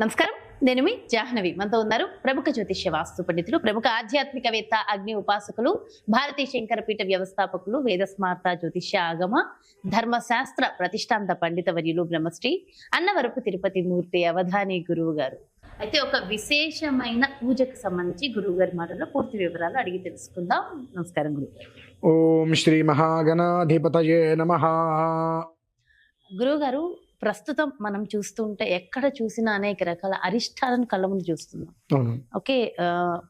నమస్కారం. నేను మీ జాహ్నవి. మనతో ఉన్నారు ప్రముఖ జ్యోతిష్య వాస్తు పండితులు ప్రముఖ ఆధ్యాత్మికవేత్త అగ్ని ఉపాసకులు భారతీయ శంకరపీఠ వ్యవస్థాపకులు వేదస్మార్త జ్యోతిష్య ఆగమ ధర్మశాస్త్ర ప్రతిష్టాంత పండిత వర్యులు బ్రహ్మశ్రీ అన్నవరపు తిరుపతి మూర్తి అవధాని గురువు గారు. అయితే ఒక విశేషమైన పూజకు సంబంధించి గురువు గారి మాటల్లో పూర్తి వివరాలు అడిగి తెలుసుకుందాం. నమస్కారం గురువు గారు. ఓం శ్రీ మహాగణాధిపతయే నమ. గురువు గారు ప్రస్తుతం మనం చూస్తుంటే ఎక్కడ చూసినా అనేక రకాల అరిష్టాలను కళ్ళ ముందు చూస్తున్నాం. ఓకే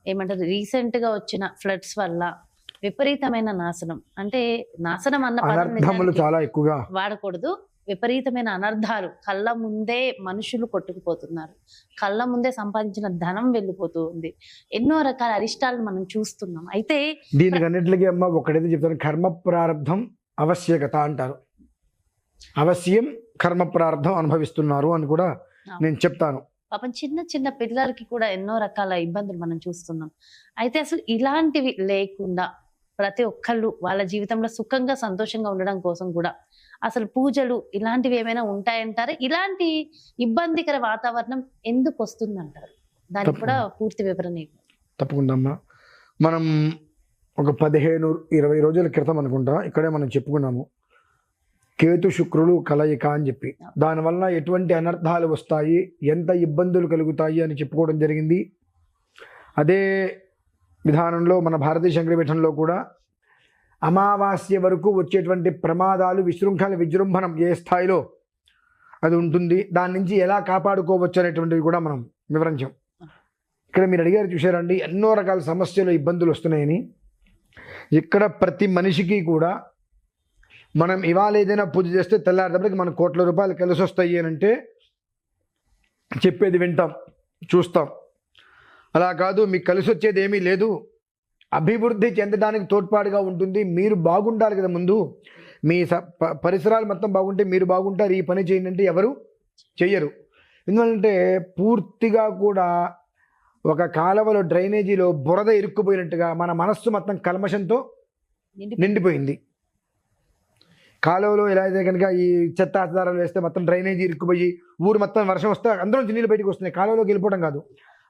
ఏమంటారు? రీసెంట్గా వచ్చిన ఫ్లడ్స్ వల్ల విపరీతమైన నాశనం. అంటే నాశనం అన్న చాలా ఎక్కువగా వాడకూడదు. విపరీతమైన అనర్థాలు కళ్ళ ముందే మనుషులు కొట్టుకుపోతున్నారు. కళ్ళ ముందే సంపాదించిన ధనం వెళ్ళిపోతూ ఉంది. ఎన్నో రకాల అరిష్టాలను మనం చూస్తున్నాం. అయితే దీనికి అన్నిటికీ అమ్మ ఒకటైతే చెప్తాను. కర్మ ప్రారంధం ఆవశ్యకత అంటారు. అవశ్యం కర్మ ప్రారంధం అనుభవిస్తున్నారు అని కూడా నేను చెప్తాను. పాపం చిన్న చిన్న పిల్లలకి కూడా ఎన్నో రకాల ఇబ్బందులు మనం చూస్తున్నాం. అయితే అసలు ఇలాంటివి లేకుండా ప్రతి ఒక్కళ్ళు వాళ్ళ జీవితంలో సుఖంగా సంతోషంగా ఉండడం కోసం కూడా అసలు పూజలు ఇలాంటివి ఏమైనా ఉంటాయంటారా? ఇలాంటి ఇబ్బందికర వాతావరణం ఎందుకు వస్తుందంటారు? దానికి కూడా పూర్తి వివరణ. తప్పకుండా అమ్మా. మనం ఒక పదిహేను ఇరవై రోజుల క్రితం అనుకుంటా ఇక్కడే మనం చెప్పుకున్నాము. కేతు శుక్రులు కలయిక అని చెప్పి. దానివల్ల ఎటువంటి అనర్థాలు వస్తాయి? ఎంత ఇబ్బందులు కలుగుతాయి? అని చెప్పుకోవడం జరిగింది. అదే విధానంలో మన భారతీయ శంకరపీఠంలో కూడా అమావాస్య వరకు వచ్చేటువంటి ప్రమాదాలు విశృంఖల విజృంభణం ఏ స్థాయిలో అది ఉంటుంది? దాని నుంచి ఎలా కాపాడుకోవచ్చు అనేటువంటివి కూడా మనం వివరించాం. ఇక్కడ మీరు అడిగారు చూశారండి ఎన్నో రకాల సమస్యలు ఇబ్బందులు వస్తున్నాయని. ఇక్కడ ప్రతి మనిషికి కూడా మనం ఇవాళ ఏదైనా పూజ చేస్తే తెల్లారేటప్పటికి మన కోట్ల రూపాయలు కలిసి వస్తాయి అని అంటే చెప్పేది వింటాం చూస్తాం. అలా కాదు మీకు కలిసి వచ్చేది ఏమీ లేదు. అభివృద్ధి చెందడానికి తోడ్పాటుగా ఉంటుంది. మీరు బాగుండాలి కదా ముందు. మీ స- పరిసరాలు మొత్తం బాగుంటే మీరు బాగుంటారు. ఈ పని చేయండి అంటే ఎవరు చెయ్యరు. ఎందుకంటే పూర్తిగా కూడా ఒక కాలువలో డ్రైనేజీలో బురద ఇరుక్కుపోయినట్టుగా మన మనస్సు మొత్తం కల్మషంతో నిండి- నిండిపోయింది. కాలువలో ఎలా అయితే కనుక ఈ చెత్త ఆధారాలు వేస్తే మొత్తం డ్రైనేజీ ఇరుక్కుపోయి ఊరు మొత్తం వర్షం వస్తే అందులో నుంచి నీళ్ళు బయటకు వస్తున్నాయి. కాలువలోకి వెళ్ళిపోవడం కాదు.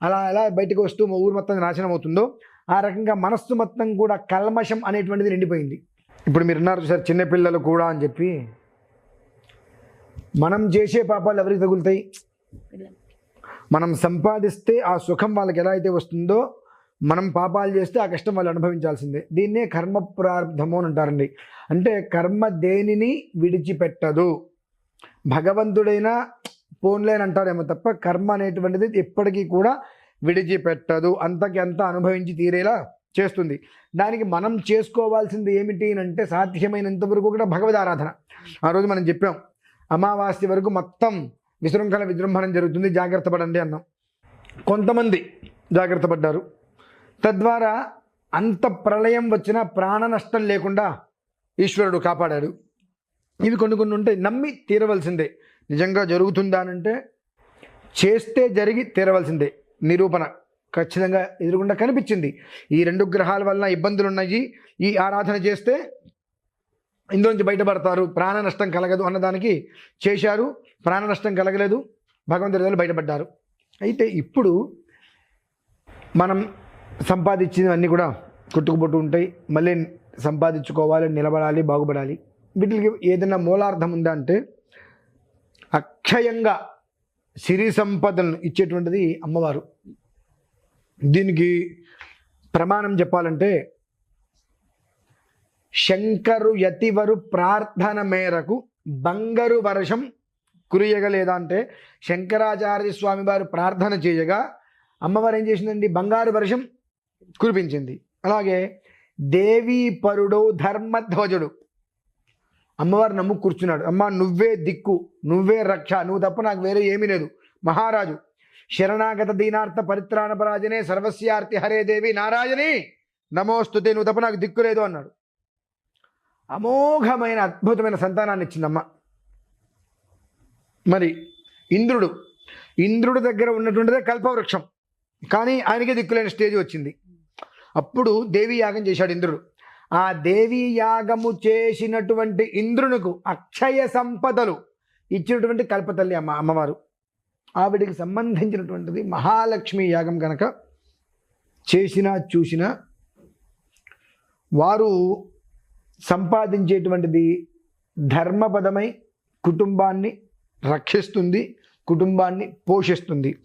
అలా ఎలా బయటకు వస్తూ ఊరు మొత్తం నాశనం అవుతుందో ఆ రకంగా మనస్సు మొత్తం కూడా కల్మషం అనేటువంటిది నిండిపోయింది. ఇప్పుడు మీరు ఉన్నారు సార్ చిన్నపిల్లలు కూడా అని చెప్పి మనం చేసే పాపాలు ఎవరికి తగులుతాయి. మనం సంపాదిస్తే ఆ సుఖం వాళ్ళకి ఎలా అయితే వస్తుందో మనం పాపాలు చేస్తే ఆ కష్టం వాళ్ళు అనుభవించాల్సిందే. దీన్నే కర్మ ప్రారంధము అని అంటారండి. అంటే కర్మ దేనిని విడిచిపెట్టదు. భగవంతుడైనా పోన్లేని అంటాడేమో తప్ప కర్మ అనేటువంటిది ఎప్పటికీ కూడా విడిచిపెట్టదు. అంతకి అంత అనుభవించి తీరేలా చేస్తుంది. దానికి మనం చేసుకోవాల్సింది ఏమిటి అని అంటే సాధ్యమైనంత వరకు కూడా భగవద్ ఆరాధన. ఆ రోజు మనం చెప్పాం అమావాస్య వరకు మొత్తం విశృంఖల విజృంభణం జరుగుతుంది జాగ్రత్త పడండి అన్నాం. కొంతమంది జాగ్రత్త పడ్డారు. తద్వారా అంత ప్రళయం వచ్చినా ప్రాణ నష్టం లేకుండా ఈశ్వరుడు కాపాడాడు. ఇవి కొన్ని కొన్ని ఉంటాయి నమ్మి తీరవలసిందే. నిజంగా జరుగుతుందా అంటే చేస్తే జరిగి తీరవలసిందే. నిరూపణ ఖచ్చితంగా ఎదురుగుండా కనిపించింది. ఈ రెండు గ్రహాల వలన ఇబ్బందులు ఉన్నాయి ఈ ఆరాధన చేస్తే ఇందులోంచి బయటపడతారు. ప్రాణ నష్టం కలగదు అన్నదానికి చేశారు. ప్రాణ నష్టం కలగలేదు. భగవంతుడి బయటపడ్డారు. అయితే ఇప్పుడు మనం సంపాదించినవన్నీ కూడా కొట్టుకుపోతూ ఉంటాయి. మళ్ళీ సంపాదించుకోవాలి నిలబడాలి బాగుపడాలి. వీటికి ఏదైనా మూలార్థం ఉందా అంటే అక్షయంగా సిరి సంపదలను ఇచ్చేటువంటిది అమ్మవారు. దీనికి ప్రమాణం చెప్పాలంటే శంకరు యతివరు ప్రార్థన మేరకు బంగారు వర్షం కురియగలేదా అంటే శంకరాచార్య స్వామి వారు ప్రార్థన చేయగా అమ్మవారు ఏం చేసిందండి? బంగారు వర్షం కురిపించింది. అలాగే దేవీ పరుడు ధర్మధ్వజుడు. అమ్మవారు నమ్ము కూర్చున్నాడు. అమ్మ నువ్వే దిక్కు నువ్వే రక్ష నువ్వు తప్ప నాకు వేరే ఏమీ లేదు. మహారాజు శరణాగత దీనార్థ పరిత్రాణ పరాజనే సర్వస్యార్తి హరే దేవి నారాయణి నమోస్తుతే నువ్వు తప్ప నాకు దిక్కు లేదు అన్నాడు. అమోఘమైన అద్భుతమైన సంతానాన్ని ఇచ్చిందమ్మ. మరి ఇంద్రుడు ఇంద్రుడి దగ్గర ఉన్నటువంటిదే కల్పవృక్షం. కానీ ఆయనకే దిక్కులేని స్టేజ్ వచ్చింది. అప్పుడు దేవి యాగం చేశాడు ఇంద్రుడు. ఆ దేవి యాగము చేసినటువంటి ఇంద్రునికు అక్షయ సంపదలు ఇచ్చినటువంటి కల్పతల్లి అమ్మ అమ్మవారు. ఆవిడికి సంబంధించినటువంటిది మహాలక్ష్మి యాగం కనుక చేసినా చూసినా వారు సంపాదించేటువంటిది ధర్మపదమై కుటుంబాన్ని రక్షిస్తుంది. కుటుంబాన్ని పోషిస్తుంది.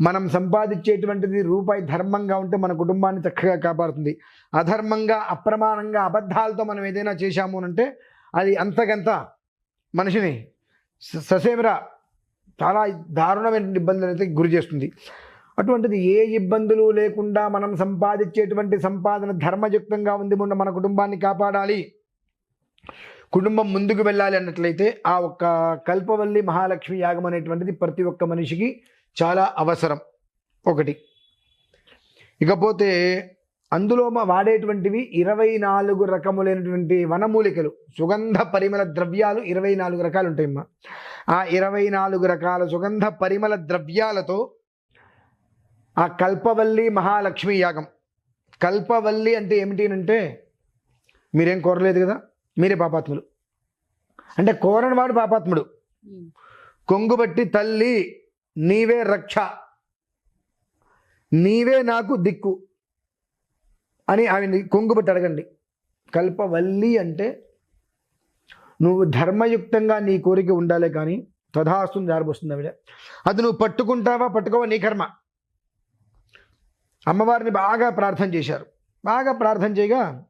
మనం సంపాదించేటువంటిది రూపాయి ధర్మంగా ఉంటే మన కుటుంబాన్ని చక్కగా కాపాడుతుంది. అధర్మంగా అప్రమాణంగా అబద్ధాలతో మనం ఏదైనా చేశాము అంటే అది అంతకంత మనిషిని స- ససేమిరా చాలా దారుణమైన ఇబ్బందులు అయితే గురి చేస్తుంది. అటువంటిది ఏ ఇబ్బందులు లేకుండా మనం సంపాదించేటువంటి సంపాదన ధర్మయుక్తంగా ఉంది మొన్న మన కుటుంబాన్ని కాపాడాలి. కుటుంబం ముందుకు వెళ్ళాలి అన్నట్లయితే ఆ ఒక్క కల్పవల్లి మహాలక్ష్మి యాగం అనేటువంటిది ప్రతి ఒక్క మనిషికి చాలా అవసరం. ఒకటి. ఇకపోతే అందులో మా వాడేటువంటివి ఇరవై నాలుగు రకములైనటువంటి వనమూలికలు. సుగంధ పరిమళ ద్రవ్యాలు ఇరవై నాలుగు రకాలు ఉంటాయమ్మా ఆ ఇరవై నాలుగు రకాల సుగంధ పరిమళ ద్రవ్యాలతో ఆ కల్పవల్లి మహాలక్ష్మి యాగం. కల్పవల్లి అంటే ఏమిటి అంటే మీరేం కోరలేదు కదా? మీరే పాపాత్ములు. అంటే కోరని వాడు పాపాత్ముడు. కొంగుబట్టి తల్లి నీవే రక్ష. నీవే నాకు దిక్కు. అని ఆమె కొంగుబట్టి అడగండి. కల్పవల్లి అంటే నువ్వు ధర్మయుక్తంగా నీ కోరిక ఉండాలి కానీ తథాస్తుంది జారబోస్తుంది ఆవిడ. అది నువ్వు పట్టుకుంటావా పట్టుకోవా నీ కర్మ. అమ్మవారిని బాగా ప్రార్థన చేశారు. బాగా ప్రార్థన చేయగా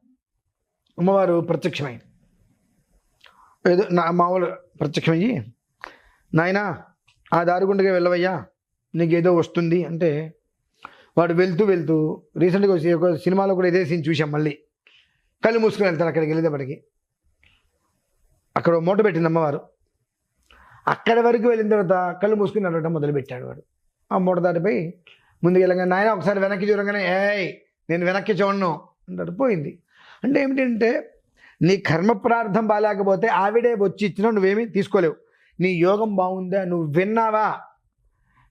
అమ్మవారు ప్రత్యక్షమైంది. ఏదో నా మామూలు ప్రత్యక్షమయ్యి నాయనా ఆ దారుగుండగా వెళ్ళవయ్యా నీకు ఏదో వస్తుంది. అంటే వాడు వెళ్తూ వెళ్తూ రీసెంట్గా వచ్చి ఒక సినిమాలో కూడా ఇదే సీన్ చూసాం మళ్ళీ. కళ్ళు మూసుకుని వెళ్తాడు అక్కడికి వెళ్ళేటప్పటికి. అక్కడ మూట పెట్టింది అమ్మవారు. అక్కడి వరకు వెళ్ళిన తర్వాత కళ్ళు మూసుకుని నడవటం మొదలుపెట్టాడు వాడు. ఆ మూట దాటిపోయి ముందుకు వెళ్ళగానే నాయన ఒకసారి వెనక్కి చూడగానే ఏయ్ నేను వెనక్కి చూడను అంటాడు. పోయింది. అంటే ఏమిటంటే నీ కర్మ ప్రార్థం బాగాలేకపోతే ఆవిడే వచ్చి ఇచ్చినా నువ్వేమీ తీసుకోలేవు. నీ యోగం బాగుందా? నువ్వు విన్నావా?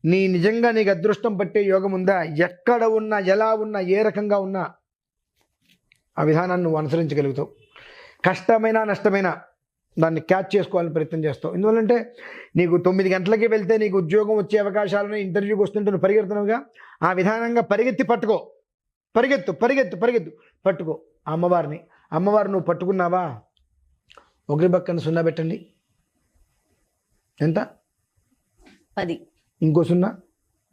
నీ నిజంగా నీకు అదృష్టం పట్టే యోగం ఉందా? ఎక్కడ ఉన్నా ఎలా ఉన్నా ఏ రకంగా ఉన్నా ఆ విధానాన్ని నువ్వు అనుసరించగలుగుతావు. కష్టమైనా నష్టమైనా దాన్ని క్యాచ్ చేసుకోవాలని ప్రయత్నం చేస్తావు. ఎందువల్లంటే నీకు తొమ్మిది గంటలకి వెళ్తే నీకు ఉద్యోగం వచ్చే అవకాశాలను ఇంటర్వ్యూకి వస్తుంటే నువ్వు పరిగెడుతున్నావుగా? ఆ విధానంగా పరిగెత్తి పట్టుకో. పరిగెత్తు పరిగెత్తు పరిగెత్తు పట్టుకో ఆ అమ్మవారిని. అమ్మవారు నువ్వు పట్టుకున్నావా? ఒకరి పక్కన సున్నా పెట్టండి. ఎంత? పది. ఇంకో సున్నా?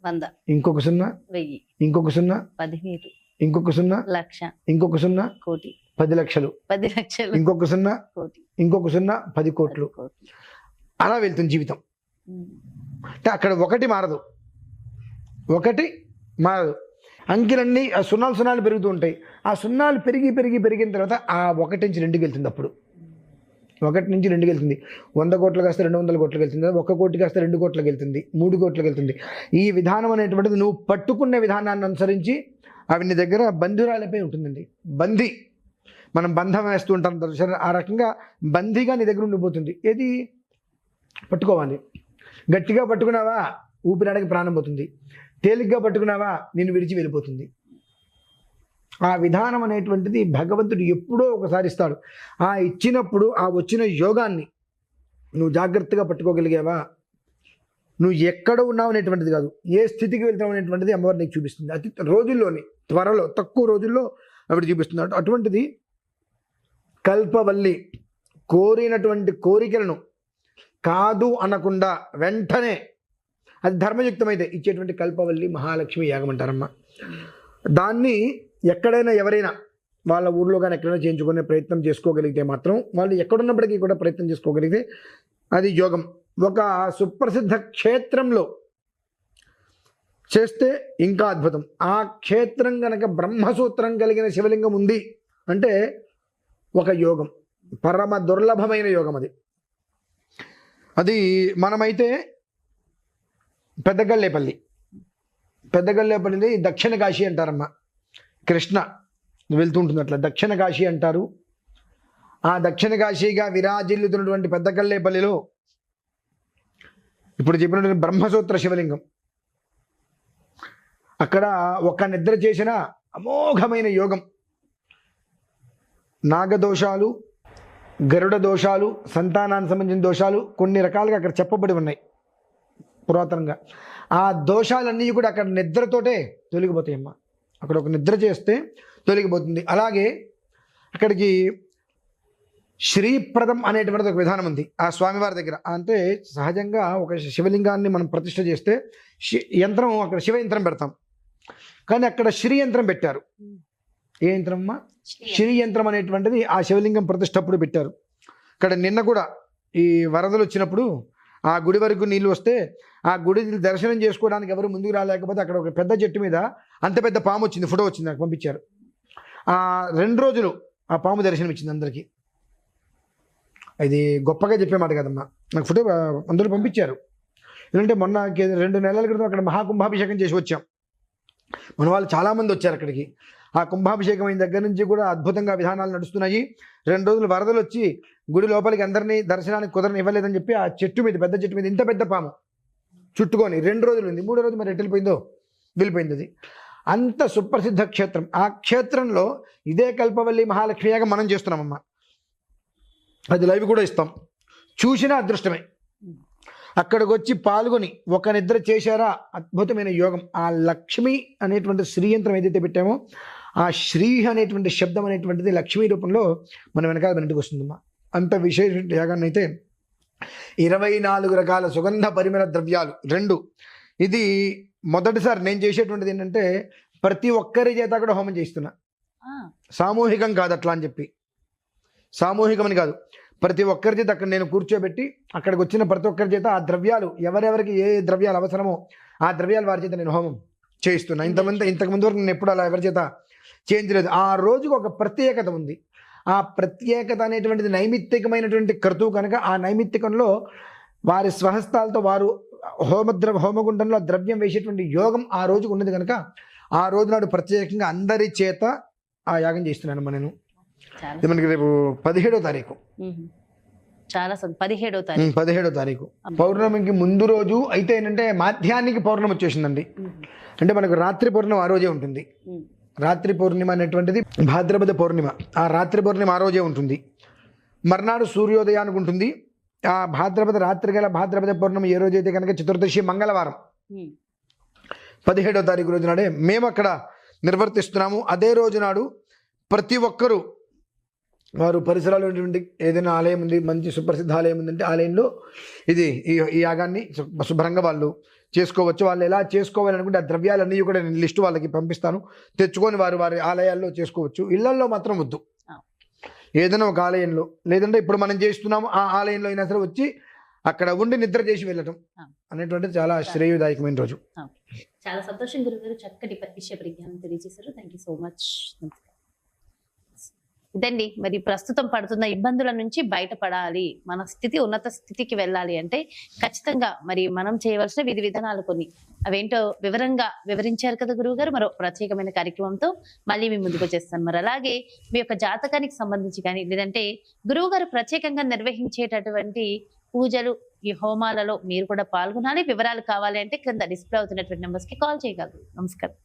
వంద. ఇంకొక సున్నా? వెయ్యి. ఇంకొక సున్నా? పదివేలు ఇంకొక సున్నా? లక్ష. ఇంకొక సున్నా? కోటి. పది లక్షలు. పది లక్షలు. ఇంకొక సున్నా? కోటి. ఇంకొక సున్నా? పది కోట్లు. అలా వెళ్తుంది జీవితం. అంటే అక్కడ ఒకటి మారదు. ఒకటి మారదు. అంకెలన్నీ ఆ సున్నాలు సున్నాలు పెరుగుతూ ఉంటాయి. ఆ సున్నాలు పెరిగి పెరిగి పెరిగిన తర్వాత ఆ ఒకటి నుంచి రెండుకి వెళ్తుంది అప్పుడు. ఒకటి నుంచి రెండుకి వెళ్తుంది. వంద కోట్లు కాస్త రెండు వందల కోట్లకి వెళ్తుంది. ఒక కోటి కాస్త రెండు కోట్లకి వెళ్తుంది. మూడు కోట్లకి వెళ్తుంది. ఈ విధానం అనేటువంటిది నువ్వు పట్టుకునే విధానాన్ని అనుసరించి అవి నీ దగ్గర బంధురాలపై ఉంటుందండి. బందీ మనం బంధం వేస్తూ ఉంటాం. చూసారా? ఆ రకంగా బందీగా నీ దగ్గర ఉండిపోతుంది. ఏది? పట్టుకోవాలి. గట్టిగా పట్టుకున్నావా? ఊపిరాడకి ప్రాణం పోతుంది. తేలిగ్గా పట్టుకున్నావా? నిన్ను విడిచి వెళ్ళిపోతుంది. ఆ విధానం అనేటువంటిది భగవంతుడు ఎప్పుడో ఒకసారి ఇస్తాడు. ఆ ఇచ్చినప్పుడు ఆ వచ్చిన యోగాన్ని నువ్వు జాగ్రత్తగా పట్టుకోగలిగావా? నువ్వు ఎక్కడ ఉన్నావు అనేటువంటిది కాదు. ఏ స్థితికి వెళ్తావు అనేటువంటిది అమ్మవారు నీకు చూపిస్తుంది. అతి రోజుల్లోని త్వరలో తక్కువ రోజుల్లో ఆవిడ చూపిస్తుంది. అటువంటిది కల్పవల్లి కోరినటువంటి కోరికలను కాదు అనకుండా వెంటనే అది ధర్మయుక్తమైతే ఇచ్చేటువంటి కల్పవల్లి మహాలక్ష్మి యాగం అంటారమ్మా. దాన్ని ఎక్కడైనా ఎవరైనా వాళ్ళ ఊర్లో కానీ ఎక్కడైనా చేయించుకునే ప్రయత్నం చేసుకోగలిగితే మాత్రం వాళ్ళు ఎక్కడున్నప్పటికీ కూడా ప్రయత్నం చేసుకోగలిగితే అది యోగం. ఒక సుప్రసిద్ధ క్షేత్రంలో చేస్తే ఇంకా అద్భుతం. ఆ క్షేత్రం కనుక బ్రహ్మసూత్రం కలిగిన శివలింగం ఉంది అంటే ఒక యోగం. పరమ దుర్లభమైన యోగం అది. అది మనమైతే పెద్దగల్లేపల్లి. పెద్దగల్లేపల్లిని దక్షిణ కాశీ అంటారమ్మ. కృష్ణ వెళ్తుంటుంది అట్లా దక్షిణ కాశీ అంటారు. ఆ దక్షిణ కాశీగా విరాజిల్లుతున్నటువంటి పెద్దకల్లేపల్లిలో ఇప్పుడు చెప్పినటువంటి బ్రహ్మసూత్ర శివలింగం. అక్కడ ఒక నిద్ర చేసిన అమోఘమైన యోగం. నాగదోషాలు గరుడ దోషాలు సంతానానికి సంబంధించిన దోషాలు కొన్ని రకాలుగా అక్కడ చెప్పబడి ఉన్నాయి. పురాతనంగా. ఆ దోషాలన్నీ కూడా అక్కడ నిద్రతోటే తొలగిపోతాయి అమ్మ అక్కడ ఒక నిద్ర చేస్తే తొలగిపోతుంది. అలాగే అక్కడికి శ్రీప్రదం అనేటువంటిది ఒక విధానం ఉంది. ఆ స్వామివారి దగ్గర. అంటే సహజంగా ఒక శివలింగాన్ని మనం ప్రతిష్ఠ చేస్తే యంత్రం అక్కడ శివ యంత్రం పెడతాం. కానీ అక్కడ శ్రీ యంత్రం పెట్టారు. ఏ యంత్రం. అమ్మా శ్రీ యంత్రం అనేటువంటిది ఆ శివలింగం ప్రతిష్టప్పుడు పెట్టారు. ఇక్కడ నిన్న కూడా ఈ వరదలు వచ్చినప్పుడు ఆ గుడి వరకు నీళ్ళు వస్తే ఆ గుడి దర్శనం చేసుకోవడానికి ఎవరు ముందుకు రాలేకపోతే అక్కడ ఒక పెద్ద చెట్టు మీద అంత పెద్ద పాము వచ్చింది ఫోటో వచ్చింది నాకు పంపించారు. ఆ రెండు రోజులు ఆ పాము దర్శనం ఇచ్చింది అందరికీ. ఇది గొప్పగా చెప్పేమాట కదమ్మా. నాకు ఫోటో అందరూ పంపించారు. ఎందుకంటే మొన్న రెండు నెలల క్రితం అక్కడ మహాకుంభాభిషేకం చేసి వచ్చాం. మన వాళ్ళు చాలామంది వచ్చారు అక్కడికి. ఆ కుంభాభిషేకం అయిన దగ్గర నుంచి కూడా అద్భుతంగా విధానాలు నడుస్తున్నాయి. రెండు రోజులు వరదలు వచ్చి గుడి లోపలికి అందరినీ దర్శనానికి కుదరని ఇవ్వలేదని చెప్పి ఆ చెట్టు మీద పెద్ద చెట్టు మీద ఇంత పెద్ద పాము చుట్టుకొని రెండు రోజులు ఉంది. మూడో రోజు మరి ఎటు వెళ్ళిపోయిందో? వెళ్ళిపోయింది అది. అంత సుప్రసిద్ధ క్షేత్రం. ఆ క్షేత్రంలో ఇదే కల్పవల్లి మహాలక్ష్మి యాగం మనం చేస్తున్నామమ్మా. అది లైవ్ కూడా ఇస్తాం. చూసిన అదృష్టమే. అక్కడికి వచ్చి పాల్గొని ఒక నిద్ర చేశారా? అద్భుతమైన యోగం. ఆ లక్ష్మి అనేటువంటి శ్రీయంత్రం ఏదైతే పెట్టామో ఆ శ్రీ అనేటువంటి శబ్దం అనేటువంటిది లక్ష్మీ రూపంలో మన వెనకాల వెనటికి వస్తుందమ్మా. అంత విశేష యాగాన్ని అయితే ఇరవై నాలుగు రకాల సుగంధ పరిమళ ద్రవ్యాలు రెండు. ఇది మొదటిసారి నేను చేసేటువంటిది ఏంటంటే ప్రతి ఒక్కరి చేత కూడా హోమం చేస్తున్నా సామూహికం కాదు అట్లా అని చెప్పి. సామూహికం అని కాదు. ప్రతి ఒక్కరి చేత అక్కడ నేను కూర్చోబెట్టి అక్కడికి వచ్చిన ప్రతి ఒక్కరి చేత ఆ ద్రవ్యాలు ఎవరెవరికి ఏ ద్రవ్యాలు అవసరమో ఆ ద్రవ్యాలు వారి చేత నేను హోమం చేయిస్తున్నా. ఇంతమంది ఇంతకు ముందు వరకు నేను ఎప్పుడు అలా ఎవరి చేత చేయించలేదు ఆ రోజుకు ఒక ప్రత్యేకత ఉంది. ఆ ప్రత్యేకత అనేటువంటిది నైమిత్తికమైనటువంటి క్రతువు కనుక ఆ నైమిత్తికంలో వారి స్వహస్తాలతో వారు హోమద్ర హోమగుండంలో ద్రవ్యం వేసేటువంటి యోగం ఆ రోజుకు ఉన్నది కనుక ఆ రోజు నాడు ప్రత్యేకంగా అందరి చేత ఆ యాగం చేస్తున్నాను నేను. ఇది మనకి రేపు పదిహేడో తారీఖు. చాలా పదిహేడవ తారీఖు. పదిహేడో తారీఖు. పౌర్ణమికి ముందు రోజు అయితే ఏంటంటే మాధ్యానికి పౌర్ణమి వచ్చేసిందండి. అంటే మనకు రాత్రి పౌర్ణమి ఆ రోజే ఉంటుంది. రాత్రి పౌర్ణిమ అనేటువంటిది భాద్రపద పౌర్ణిమ. ఆ రాత్రి పౌర్ణిమ ఆ రోజే ఉంటుంది. మర్నాడు సూర్యోదయానికి ఉంటుంది. ఆ భాద్రపద రాత్రి గల భాద్రపద పౌర్ణమి ఏ రోజైతే కనుక చతుర్దశి మంగళవారం. పదిహేడో తారీఖు రోజు నాడే మేము అక్కడ నిర్వర్తిస్తున్నాము. అదే రోజు నాడు ప్రతి ఒక్కరూ వారు పరిసరాలు ఉన్నటువంటి ఏదైనా ఆలయం ఉంది మంచి సుప్రసిద్ధ ఆలయం ఉందంటే ఆలయంలో ఇది ఈ ఈ యాగాన్ని శుభ్రంగా వాళ్ళు చేసుకోవచ్చు. వాళ్ళు ఎలా చేసుకోవాలనుకుంటే ఆ ద్రవ్యాలన్నీ కూడా నేను లిస్టు వాళ్ళకి పంపిస్తాను. తెచ్చుకొని వారు వారి ఆలయాల్లో చేసుకోవచ్చు. ఇళ్ళల్లో మాత్రం వద్దు. ఏదైనా ఒక ఆలయంలో. లేదంటే ఇప్పుడు మనం చేస్తున్నాము ఆ ఆలయంలో అయినా సరే వచ్చి అక్కడ ఉండి నిద్ర చేసి వెళ్ళటం ఆ. అనేటువంటిది చాలా శ్రేయదాయకమైన రోజు. చాలా సంతోషం గురుగారు. చక్కటి ప- విషయ పరిజ్ఞానం తెలియజేశారు. Thank you so much. ఇదండి. మరి ప్రస్తుతం పడుతున్న ఇబ్బందుల నుంచి బయటపడాలి. మన స్థితి ఉన్నత స్థితికి వెళ్ళాలి అంటే ఖచ్చితంగా మరి మనం చేయవలసిన విధి విధానాలు కొన్ని. అవేంటో వివరంగా వివరించారు కదా గురువు గారు మరో ప్రత్యేకమైన కార్యక్రమంతో మళ్ళీ మీ ముందుకు వచ్చేస్తాను. మరి అలాగే మీ యొక్క జాతకానికి సంబంధించి కానీ లేదంటే గురువు గారు ప్రత్యేకంగా నిర్వహించేటటువంటి పూజలు ఈ హోమాలలో మీరు కూడా పాల్గొనాలి. వివరాలు కావాలి అంటే క్రింద డిస్ప్లే అవుతున్నటువంటి నెంబర్స్కి కాల్ చేయగలరు. నమస్కారం.